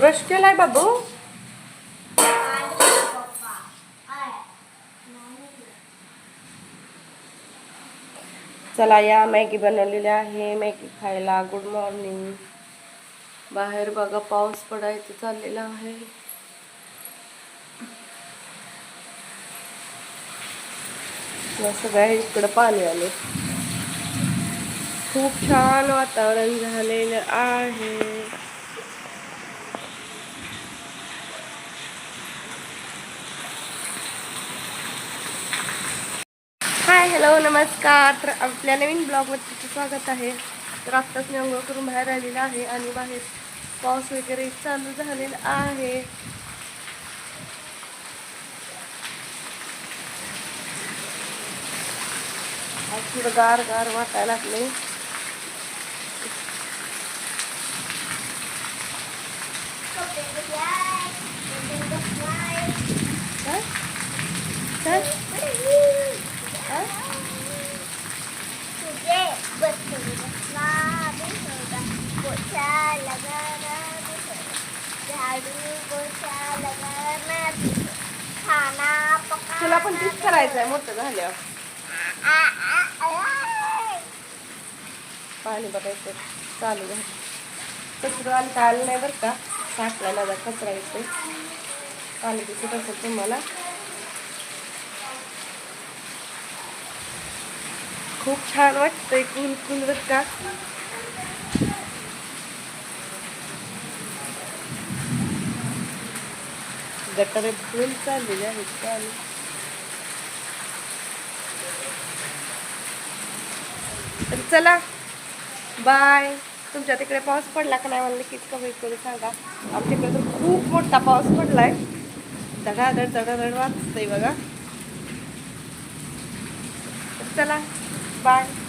Brush केलाय बाबू? चला या मॅगी बनवलेली आहे. मॅगी खायला गुड मॉर्निंग बाहेर बघा पाऊस पडायचं चाललेला आहे. सगळ्या इकडं पाणी आले खूप छान वातावरण झालेलं आहे. हाय हॅलो नमस्कार. तर आपल्या नवीन तुमचं स्वागत आहे. तर आत्ताच मी अंघोळ करून बाहेर आलेला आहे आणि बाहेर पाऊस वगैरे चालू झालेला आहे. थोडं गार गार वाटायला लागले काय? काय? तुला पण तीच करायचंय मोठं झाल्यावर. पाणी बघायचं चालू झालं. कचरा आलं काय आलं नाही बरं का? साठला माझा कचरा येते पाणी दिसत असेल तुम्हाला? खूप छान वाटतंय कुल कुल बरं का गटारे फुल चाललेले आहेत तर चला. बाय तुमच्या तिकडे पाऊस पडला का नाही मला नक्कीच कमेंट करून सांगा. आमच्याकडे तर खूप मोठा पाऊस पडलाय. धडाधड धडाधड वाचतंय बघा. चला. बाय